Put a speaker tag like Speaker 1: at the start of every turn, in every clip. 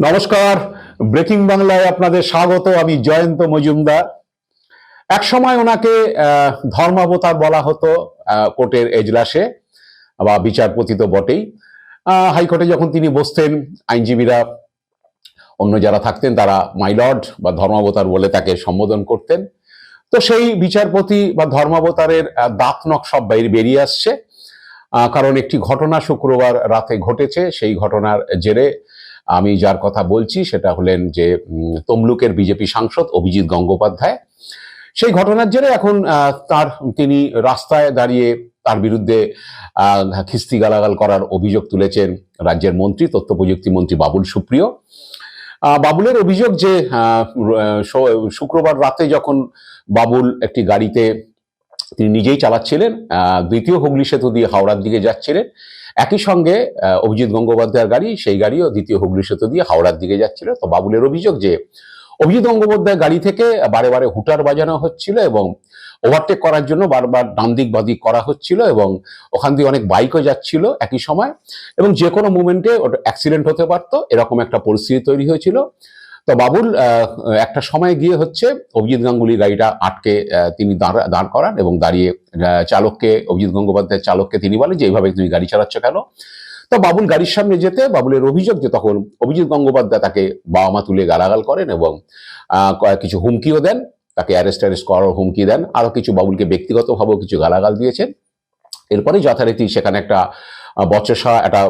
Speaker 1: নমস্কার। ব্রেকিং বাংলায় আপনাদের স্বাগত আমি জয়ন্ত মজুমদার। এক সময় ওনাকে ধর্মাবতার বলা হতো কোর্টের এজলাসে বা বিচারপতি তো বটেই। হাইকোর্টে যখন তিনি বসতেন আইনজীবীরা অন্য যারা থাকতেন তারা মাইলর্ড বা ধর্মাবতার বলে তাকে সম্বোধন করতেন। তো সেই বিচারপতি বা ধর্মাবতারের আহ, দাঁত নখ সব বাইরে বেরিয়ে আসছে। কারণ একটি ঘটনা শুক্রবার রাতে ঘটেছে সেই ঘটনার জেরে আমি যার কথা বলছি সেটা হলেন যে তমলুকের বিজেপি সাংসদ অভিজিৎ গঙ্গোপাধ্যায়। সেই ঘটনার জেরে এখন তার, তিনি রাস্তায় দাঁড়িয়ে তার বিরুদ্ধে খিস্তি গালাগাল করার অভিযোগ তুলেছেন রাজ্যের মন্ত্রী, তথ্য প্রযুক্তি মন্ত্রী বাবুল সুপ্রিয়। বাবুলের অভিযোগ যে শুক্রবার রাতে যখন বাবুল একটি গাড়িতে তিনি নিজেই চালাচ্ছিলেন দ্বিতীয় হুগলি সেতু দিয়ে হাওড়ার দিকে যাচ্ছিলেন একই সঙ্গে অভিজিৎ গঙ্গোপাধ্যায়ের গাড়ি, সেই গাড়িও দ্বিতীয় হুগলি সেতু দিয়ে হাওড়ার দিকে যাচ্ছিল। তো বাবুলের অভিযোগ যে, অভিজিৎ গঙ্গোপাধ্যায় গাড়ি থেকে বারে বারে হুটার বাজানো হচ্ছিল এবং ওভারটেক করার জন্য বারবার ডান দিক বাদিক করা হচ্ছিল এবং ওখান দিয়ে অনেক বাইকও যাচ্ছিল একই সময় এবং যে কোনো মুমেন্টে ওটা অ্যাক্সিডেন্ট হতে পারতো। এরকম একটা পরিস্থিতি তৈরি হয়েছিল। তো বাবুল একটা সময় গিয়ে হচ্ছে অভিজিৎ গাঙ্গুলি গাড়িটা আটকে তিনি দাঁড় করান এবং দাঁড়িয়ে চালককে, অভিজিৎ গঙ্গোপাধ্যায়ের চালককে তিনি বলেন যে, এইভাবে তুমি গাড়ি চালাচ্ছ কেন? তো বাবুল গাড়ির সামনে যেতে, বাবুলের অভিযোগ যে, তখন অভিজিৎ গঙ্গোপাধ্যায় তাকে বাবা মা তুলে গালাগাল করেন এবং কিছু হুমকিও দেন, তাকে অ্যারেস্ট অ্যারেস্ট করার হুমকি দেন আরও কিছু বাবুলকে ব্যক্তিগতভাবেও কিছু গালাগাল দিয়েছেন। এরপরে যথারীতি সেখানে একটা বচসা, একটা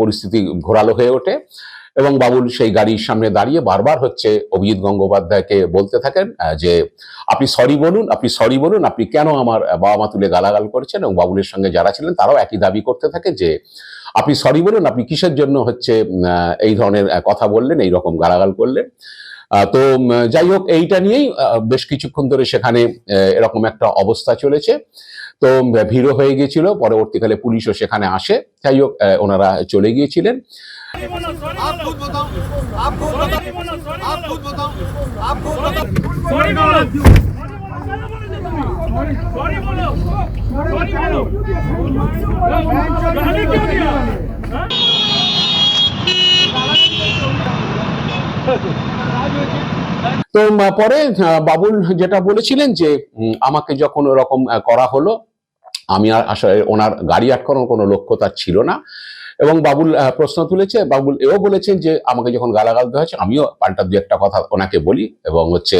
Speaker 1: পরিস্থিতি ঘোরালো হয়ে ওঠে। এবং বাবুল সেই গাড়ির সামনে দাঁড়িয়ে বারবার হচ্ছে অভিজিৎ গঙ্গোপাধ্যায়কে বলতে থাকেন যে আপনি সরি বলুন, আপনি সরি বলুন, আপনি কেন আমার বাবা মা তুলে গালাগাল করেছেন এবং বাবুলের সঙ্গে যারা ছিলেন তারাও একই দাবি করতে থাকে যে আপনি সরি বলুন, আপনি কিসের জন্য হচ্ছে এই ধরনের কথা বললেন, এই রকম গালাগাল করলেন। তো যাই হোক, এইটা নিয়েই বেশ কিছুক্ষণ ধরে সেখানে এরকম একটা অবস্থা চলেছে। তো ভিড়ও হয়ে গিয়েছিল। পরবর্তীকালে পুলিশও সেখানে আসে। যাই হোক ওনারা চলে গিয়েছিলেন।
Speaker 2: Thank you.
Speaker 1: তো পরে বাবুল যেটা বলেছিলেন যে আমাকে যখন ওরকম করা হলো, আমি আর আসলে ওনার গাড়ি আটকানোর কোনো লক্ষ্য তার ছিল না। এবং বাবুল প্রশ্ন তুলেছে, বাবুল এও বলেছেন যে, আমাকে যখন গালাগাল দেওয়া হয়েছে, আমিও পাল্টা দু একটা কথা ওনাকে বলি এবং হচ্ছে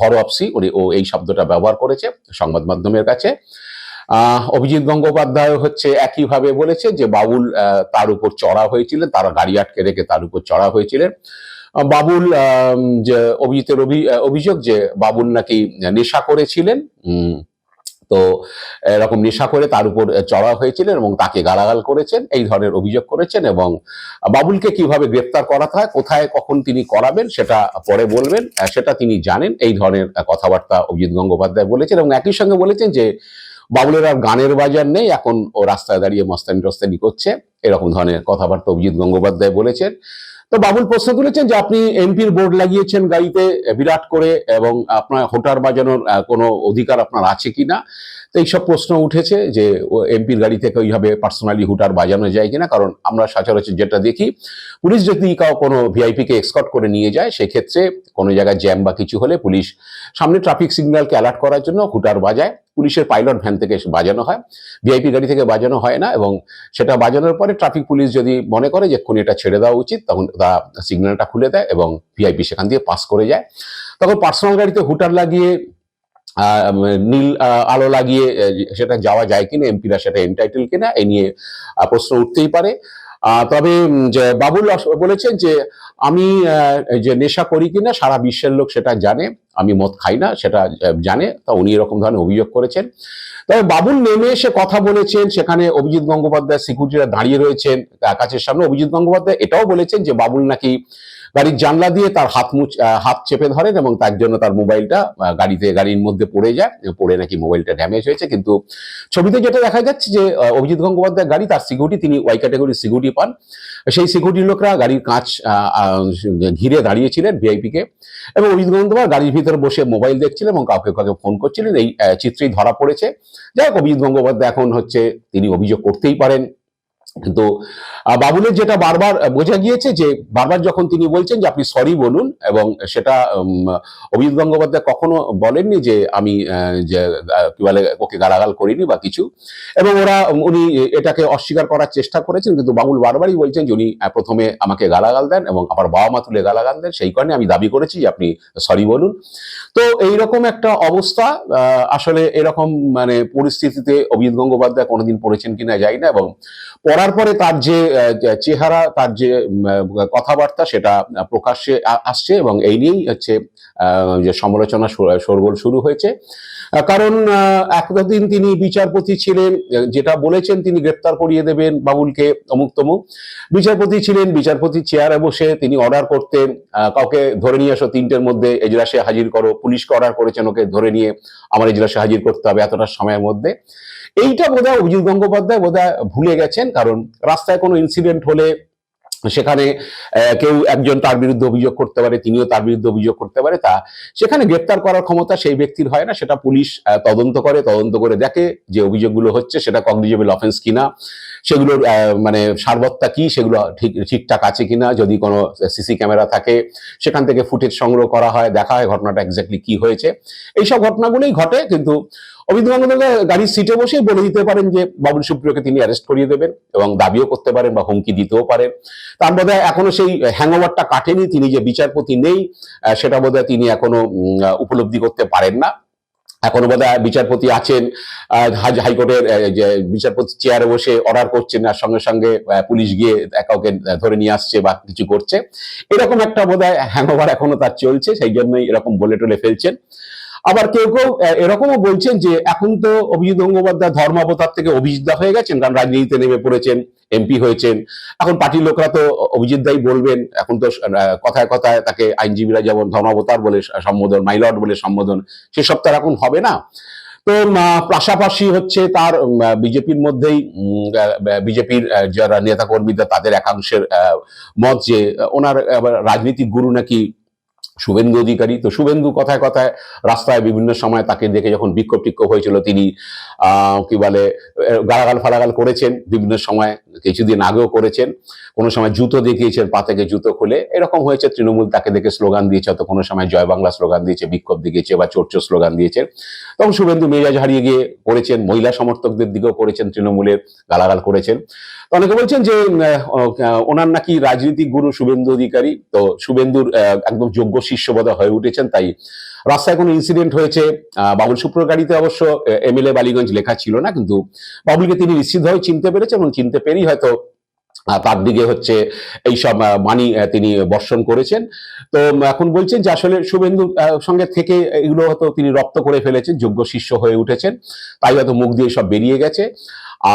Speaker 1: ঘর অপসি উনি ও এই শব্দটা ব্যবহার করেছে সংবাদ মাধ্যমের কাছে। অভিজিৎ গঙ্গোপাধ্যায় হচ্ছে একইভাবে বলেছে যে, বাবুল তার উপর চড়া হয়েছিলেন, তারা গাড়ি আটকে রেখে তার উপর চড়া হয়েছিলেন। বাবুল যে অভিজিতের অভি- অভিযোগ যে বাবুল নাকি নেশা করেছিলেন তো এরকম নেশা করে তার উপর চড়া হয়েছিলেন এবং তাকে গালাগাল করেছেন, এই ধরনের অভিযোগ করেছেন এবং বাবুলকে কীভাবে গ্রেপ্তার করাতে হয়, কোথায়, কখন তিনি করাবেন সেটা পরে বলবেন সেটা তিনি জানেন, এই ধরনের কথাবার্তা অভিজিৎ গঙ্গোপাধ্যায় বলেছেন এবং একই সঙ্গে বলেছেন যে বাবুলের আর গানের বাজার নেই, এখন ও রাস্তায় দাঁড়িয়ে মস্তানি টস্তানি করছে, এরকম ধরনের কথাবার্তা অভিজিৎ গঙ্গোপাধ্যায় বলেছেন। তো বাবুল, প্রশ্ন তুলেছেন যে আপনি এমপির বোর্ড লাগিয়েছেন গাড়িতে বিরাট করে এবং আপনার হোটার বাজানোর কোনো অধিকার আপনার আছে কি না তো এইসব প্রশ্ন উঠেছে যে এমপির গাড়ি থেকে ওইভাবে পার্সোনালি হুটার বাজানো যায় কিনা? কারণ আমরা সচরাচর যেটা দেখি, পুলিশ যদি কোনো ভিআইপিকে এক্সকট করে নিয়ে যায়, সেক্ষেত্রে কোনো জায়গায় জ্যাম বা কিছু হলে পুলিশ সামনে ট্রাফিক সিগন্যালকে অ্যালার্ট করার জন্য হুটার বাজায়। পুলিশের পাইলট ভ্যান থেকে বাজানো হয়। ভিআইপি গাড়ি থেকে বাজানো হয় না এবং সেটা বাজানোর পরে ট্রাফিক পুলিশ যদি মনে করে যে এক্ষুনি এটা ছেড়ে দেওয়া উচিত, তখন তারা সিগন্যালটা খুলে দেয় এবং ভিআইপি সেখান দিয়ে পাস করে যায়। তখন পার্সোনাল গাড়িতে হুটার লাগিয়ে নীল আলো লাগিয়ে সেটা যাওয়া যায় কিনা এমপিরা সেটা এন্টাইটেল কিনা, এ নিয়ে প্রশ্ন উঠতেই পারে। তবে বাবুল বলেছেন যে আমি যে নেশা করি কিনা, সারা বিশ্বের লোক সেটা জানে, আমি মদ খাই না, সেটা জানে, তা উনি এরকম ধরনের অভিযোগ করেছেন। তবে বাবুল নেমে এসে কথা বলেছেন, সেখানে অভিজিৎ গঙ্গোপাধ্যায় সিকিউরিটিরা দাঁড়িয়ে রয়েছেন কাছের সামনে অভিজিৎ গঙ্গোপাধ্যায় এটাও বলেছেন যে বাবুল নাকি গাড়ির জানলা দিয়ে তার হাত মুচ হাত চেপে ধরেন এবং তার জন্য তার মোবাইলটা গাড়িতে, গাড়ির মধ্যে পড়ে যায়, পড়ে নাকি মোবাইলটা ড্যামেজ হয়েছে। কিন্তু ছবিতে যেটা দেখা যাচ্ছে যে অভিজিৎ গঙ্গোপাধ্যায় গাড়ি, তার সিকিউরিটি তিনি ওয়াই ক্যাটাগরির সিকিউরিটি পান। সেই সিকিউরিটির লোকরা গাড়ির কাঁচ ঘিরে দাঁড়িয়েছিলেন ভিআইপি কে এবং অভিজিৎ গঙ্গোপাধ্যায় গাড়ির ভিতরে বসে মোবাইল দেখছিলেন এবং কাউকে কাউকে ফোন করছিলেন। এই চিত্রেই ধরা পড়েছে। যাই হোক, অভিজিৎ গঙ্গোপাধ্যায় এখন হচ্ছে, তিনি অভিযোগ করতেই পারেন। আহ, বাবুলের যেটা বারবার বোঝা গিয়েছে যে বারবার যখন তিনি বলছেন যে আপনি সরি বলুন এবং সেটা অভিজিৎ গঙ্গোপাধ্যায় কখনো বলেননি যে আমি যে কি বলে ওকে গালাগাল করিনি বা কিছু এবং ওরা উনি এটাকে অস্বীকার করার চেষ্টা করেছেন কিন্তু বাবুল বারবারই বলছেন যে উনি প্রথমে আমাকে গালাগাল দেন এবং আমার বাবা মা তুলে গালাগাল দেন সেই কারণে আমি দাবি করেছি যে আপনি সরি বলুন। তো এইরকম একটা অবস্থা আসলে এরকম মানে পরিস্থিতিতে অভিজিৎ গঙ্গোপাধ্যায় কোনোদিন পড়েছেন কিনা যাই না এবং পড়ার পরে তার যে চেহারা, তার যে কথাবার্তা সেটা প্রকাশ্যে আসছে এবং এই নিয়েই হচ্ছে যে সমালোচনা শোরগোল শুরু হয়েছে। কারণ আহ, এতদিন তিনি বিচারপতি ছিলেন যেটা বলেছেন তিনি গ্রেপ্তার করিয়ে দেবেন বাবুলকে অমুক তমুক। বিচারপতি ছিলেন বিচারপতি চেয়ারে বসে তিনি অর্ডার করতেন কাউকে ধরে নিয়ে এসো তিনটের মধ্যে এজলাসে হাজির করো পুলিশকে অর্ডার করেছেন ওকে ধরে নিয়ে আমার এজলাসে হাজির করতে হবে এতটা সময়ের মধ্যে। এইটা বোধহয় অভিজিৎ গঙ্গোপাধ্যায় বোধহয় ভুলে গেছেন কারণ রাস্তায় কোনো ইনসিডেন্ট হলে সেখানে কেউ একজন তার বিরুদ্ধে অভিযোগ করতে পারে, তিনিও তার বিরুদ্ধে অভিযোগ করতে পারে, তা সেখানে গ্রেপ্তার করার ক্ষমতা সেই ব্যক্তির হয় না, সেটা পুলিশ তদন্ত করে তদন্ত করে দেখে যে অভিযোগগুলো হচ্ছে সেটা কগনিজেবল অফেন্স কিনা। সেগুলোর মানে সারবত্তা কি, সেগুলো ঠিক, ঠিকঠাক আছে কিনা, যদি কোনো সিসি ক্যামেরা থাকে, সেখান থেকে ফুটেজ সংগ্রহ করা হয়, দেখা হয় ঘটনাটা এক্স্যাক্টলি কি হয়েছে। এইসব ঘটনাগুলোই ঘটে, কিন্তু অভিজিৎ গঙ্গোপাধ্যায় গাড়ির সিটে বসেই বলে দিতে পারেন যে, বাবুল সুপ্রিয়কে তিনি অ্যারেস্ট করিয়ে দেবেন এবং দাবিও করতে পারেন বা হুমকি দিতেও পারেন। তার বোধহয় এখনও সেই হ্যাংওভারটা কাটেনি, তিনি যে বিচারপতি নেই সেটা বোধহয় তিনি এখনও উপলব্ধি করতে পারেন না। এখনও বোধহয় বিচারপতি আছেন হাইকোর্টের যে বিচারপতি চেয়ারে বসে অর্ডার করছেন আর সঙ্গে সঙ্গে পুলিশ গিয়ে কাউকে ধরে নিয়ে আসছে বা কিছু করছে। এরকম একটা বোধহয় হ্যাংওভার এখনও তার চলছে, সেই জন্যই এরকম বলে টলে ফেলছেন। আবার কেউ কেউ এরকমও বলছেন যে এখন তো অভিজিৎ গঙ্গোপাধ্যায় ধর্মাবতার থেকে অভিজিৎদা হয়ে গেছেন, কারণ রাজনীতিতে নেমে পড়েছেন, এমপি হয়েছেন। এখন পার্টির লোকরা তো অভিজিৎ দাই বলবেন, এখন তো কথায় কথায় তাকে আইনজীবীরা যেমন ধর্মাবতার বলে সম্বোধন মাইলট বলে সম্বোধন সেসব তো আর এখন হবে না। তো পাশাপাশি হচ্ছে তার বিজেপির মধ্যেই বিজেপির যারা নেতা কর্মীরা তাদের একাংশের মত যে ওনার রাজনীতিক গুরু নাকি শুভেন্দু অধিকারী। তো শুভেন্দু কথায় কথায় রাস্তায় বিভিন্ন সময় তাকে দেখে যখন বিক্ষোভ টিক্ষোভ হয়েছিল, তিনি কি বলে, গালাগাল ফালাগাল করেছেন। বিভিন্ন সময় কিছুদিন আগেও করেছেন। কোনো সময় জুতো দেখিয়েছেন পা থেকে জুতো খুলে। এরকম হয়েছে, তৃণমূল তাকে দেখে স্লোগান দিয়েছে অত কোনো সময় জয় বাংলা স্লোগান দিয়েছে, বিক্ষোভ দেখিয়েছে বা চোরচো স্লোগান দিয়েছে। তখন শুভেন্দু মেজাজ হারিয়ে গিয়ে করেছেন, মহিলা সমর্থকদের দিকেও করেছেন, তৃণমূলের গালাগাল করেছেন। তো অনেকে বলছেন যে ওনার নাকি রাজনীতিক গুরু শুভেন্দু অধিকারী। তো শুভেন্দুর একদম যোগ্য শিষ্যবদা হয়ে উঠেছেন, তাই রাস্তায় কোনো ইনসিডেন্ট হয়েছে। বাবুল সুপ্রর গাড়িতে অবশ্য এমএলএ বালিগঞ্জ লেখা ছিল না, কিন্তু বাবুলকে তিনি নিশ্চিতভাবে চিনতে পেরেছেন এবং চিনতে পেরেই হয়তো তার দিকে হচ্ছে এইসব মানি তিনি বর্ষণ করেছেন। তো এখন বলছেন যে আসলে শুভেন্দু সঙ্গে থেকে এগুলো হয়তো তিনি রপ্ত করে ফেলেছেন, যোগ্য শিষ্য হয়ে উঠেছেন, তাই হয়তো মুখ দিয়ে সব বেরিয়ে গেছে।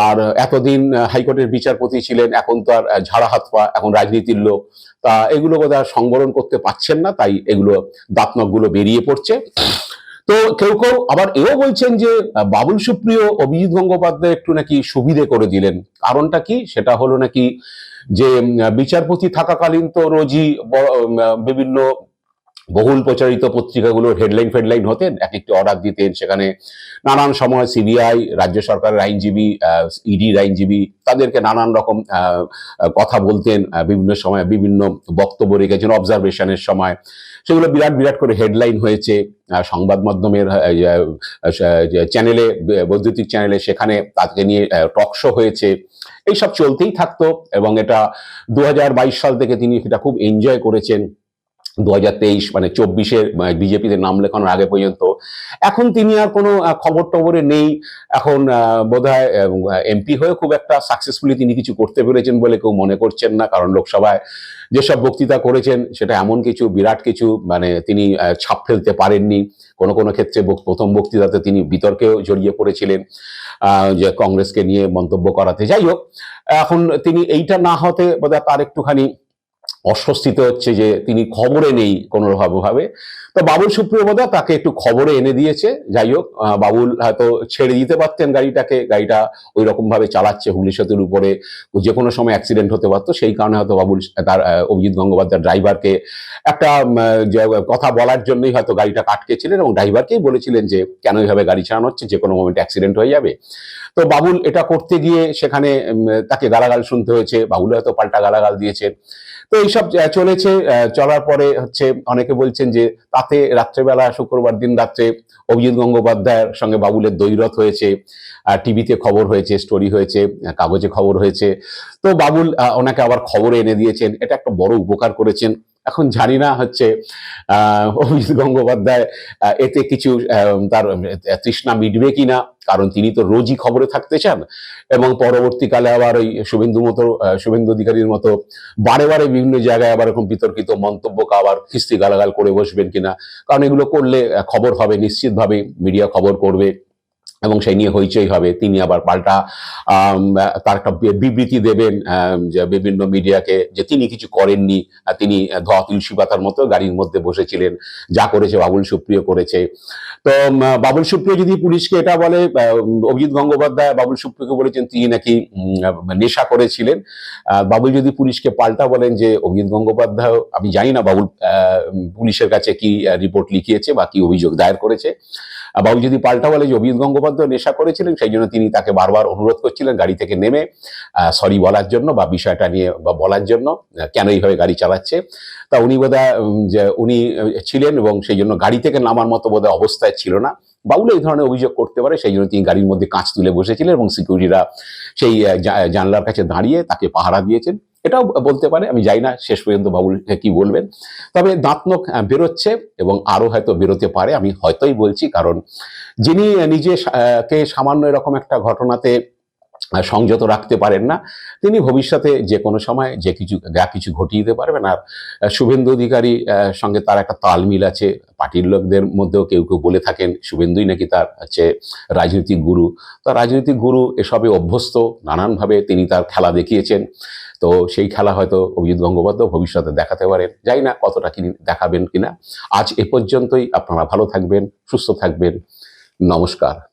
Speaker 1: আর এতদিন হাইকোর্টের বিচারপতি ছিলেন, এখন তো আর ঝাড়া হাত পা এখন রাজনীতির লোক। তা এগুলো বোধহয় সংবরণ করতে পারছেন না, তাই এগুলো দাঁতনকগুলো বেরিয়ে পড়ছে। তো কেউ কেউ আবার এও বলছেন যে বাবুল সুপ্রিয় অভিজিৎ গঙ্গোপাধ্যায় একটু নাকি সুবিধে করে দিলেন। কারণটা কি? সেটা হলো নাকি যে বিচারপতি থাকাকালীন তো রোজই বিভিন্ন বহুল প্রচারিত পত্রিকাগুলোর হেডলাইন ফেডলাইন হতেন। এক একটি অর্ডার দিতেন। সেখানে নানান সময় সিবিআই রাজ্য সরকারের আইনজীবী ইডির আইনজীবী তাদেরকে নানান রকম কথা বলতেন বিভিন্ন সময় বিভিন্ন বক্তব্য রেখেছেন। অবজারভেশনের সময় সেগুলো বিরাট বিরাট করে হেডলাইন হয়েছে। সংবাদ মাধ্যমের চ্যানেলে বৈদ্যুতিক চ্যানেলে সেখানে তাকে নিয়ে টক শো হয়েছে। এইসব চলতেই থাকতো এবং এটা দু হাজার বাইশ সাল থেকে তিনি এটা খুব এনজয় করেছেন। দু হাজার তেইশ মানে চব্বিশের বিজেপিতে নাম লেখানোর আগে পর্যন্ত। এখন তিনি আর কোনো খবর টবরে নেই। এখন বোধহয় এমপি হয়ে খুব একটা সাকসেসফুলি তিনি কিছু করতে পেরেছেন বলে কেউ মনে করছেন না। কারণ লোকসভায় যেসব বক্তৃতা করেছেন, সেটা এমন কিছু, বিরাট কিছু মানে তিনি ছাপ ফেলতে পারেননি। কোনো কোনো ক্ষেত্রে প্রথম বক্তৃতাতে তিনি বিতর্কেও জড়িয়ে পড়েছিলেন যে কংগ্রেসকে নিয়ে মন্তব্য করাতে। যাই হোক, এখন তিনি এইটা না হতে বোধহয় তার একটুখানি অস্বস্তিতে হচ্ছে যে তিনি খবরে নেই কোনো ভাবে তো বাবুল সুপ্রিয়বোধা তাকে একটু খবরে এনে দিয়েছে। যাই হোক বাবুল হয়তো ছেড়ে দিতে পারতেন গাড়িটাকে। গাড়িটা ওই রকম ভাবে চালাচ্ছে হুগলি সেতুর উপরে। যে কোনো সময় অ্যাক্সিডেন্ট হতে পারতো। সেই কারণে হয়তো বাবুল, তার অভিজিৎ গঙ্গোপাধ্যায় ড্রাইভারকে একটা কথা বলার জন্যই হয়তো গাড়িটা আটকেছিলেন এবং ড্রাইভারকেই বলেছিলেন যে, কেন এইভাবে গাড়ি চালানো হচ্ছে? যে কোনো মোমেন্ট অ্যাক্সিডেন্ট হয়ে যাবে। তো বাবুল এটা করতে গিয়ে সেখানে তাকে গালাগাল শুনতে হয়েছে, বাবুল হয়তো পাল্টা গালাগাল দিয়েছেন তো এইসব চলেছে চলার পরে হচ্ছে অনেকে বলছেন যে তাতে রাত্রেবেলা, শুক্রবার দিন রাত্রে অভিজিৎ গঙ্গোপাধ্যায়ের সঙ্গে বাবুলের দৈরথ হয়েছে টিভিতে খবর হয়েছে স্টোরি হয়েছে কাগজে খবর হয়েছে। তো বাবুল ওনাকে আবার খবরে এনে দিয়েছেন। এটা একটা বড় উপকার করেছেন। এখন জানি না হচ্ছে অভিজিৎ গঙ্গোপাধ্যায় এতে কিছু তার তৃষ্ণা মিটবে কিনা, কারণ তিনি তো রোজই খবরে থাকতে চান, এবং পরবর্তীকালে আবার ওই শুভেন্দু মতো শুভেন্দু অধিকারীর মতো বারে বারে বিভিন্ন জায়গায় আবার এরকম বিতর্কিত মন্তব্যকে আবার খিস্তি গালাগাল করে বসবেন কিনা, কারণ এগুলো করলে খবর হবে, নিশ্চিতভাবে মিডিয়া খবর করবে। এবং সেই নিয়ে হইচই হবে। তিনি আবার পাল্টা তার একটা বিবৃতি দেবেন যে বিভিন্ন মিডিয়াকে যে তিনি কিছু করেননি। তিনি ধোয়া তুলসী পাতার মতো গাড়ির মধ্যে বসেছিলেন। যা করেছে বাবুল সুপ্রিয় করেছে। তো বাবুল সুপ্রিয় যদি পুলিশকে এটা বলে অভিজিৎ গঙ্গোপাধ্যায় বাবুল সুপ্রিয়কে বলেছেন, তিনি নাকি নেশা করেছিলেন। বাবুল যদি পুলিশকে পাল্টা বলেন যে, অভিজিৎ গঙ্গোপাধ্যায়, আমি জানি না বাবুল পুলিশের কাছে কি রিপোর্ট লিখিয়েছে বা কি অভিযোগ দায়ের করেছে। বাবুল যদি পাল্টা বলে যে অভিজিৎ গঙ্গোপাধ্যায় নেশা করেছিলেন, সেই জন্য তিনি তাকে বারবার অনুরোধ করছিলেন গাড়ি থেকে নেমে সরি বলার জন্য বা বিষয়টা নিয়ে বা বলার জন্য কেন এইভাবে গাড়ি চালাচ্ছে। তা উনি বোধহয় যে উনি ছিলেন এবং সেই জন্য গাড়ি থেকে নামার মতো বোধহয় অবস্থায় ছিল না। বাবুল এই ধরনের অভিযোগ করতে পারে, সেই জন্য তিনি গাড়ির মধ্যে কাঁচ তুলে বসেছিলেন এবং সিকিউরিটিরা সেই জানলার কাছে দাঁড়িয়ে তাকে পাহারা দিয়েছেন। এটাও বলতে পারে, আমি যাই না, শেষ পর্যন্ত বাবুল কি বলবেন। তবে দাঁত নখ বেরোচ্ছে এবং আরও হয়তো বেরোতে পারে, আমি হয়তোই বলছি, কারণ যিনি নিজে কে সামান্য এরকম একটা ঘটনাতে সংযত রাখতে পারেন না, তিনি ভবিষ্যতে যে কোনো সময় যে কিছু, যা কিছু ঘটিয়ে দিতে পারবেন। আর শুভেন্দু অধিকারী সঙ্গে তার একটা তালমিল আছে, পার্টির লোকদের মধ্যেও কেউ কেউ বলে থাকেন, শুভেন্দুই নাকি তার হচ্ছে রাজনৈতিক গুরু। তো রাজনৈতিক গুরু এসবে অভ্যস্ত, নানানভাবে তিনি তার খেলা দেখিয়েছেন। তো সেই খেলা হয়তো অভিজিৎ গঙ্গোপাধ্যায় ভবিষ্যতে দেখাতে পারেন। জানি না কতটা কি দেখাবেন কিনা। আজ এ পর্যন্তই, আপনারা ভালো থাকবেন, সুস্থ থাকবেন। নমস্কার।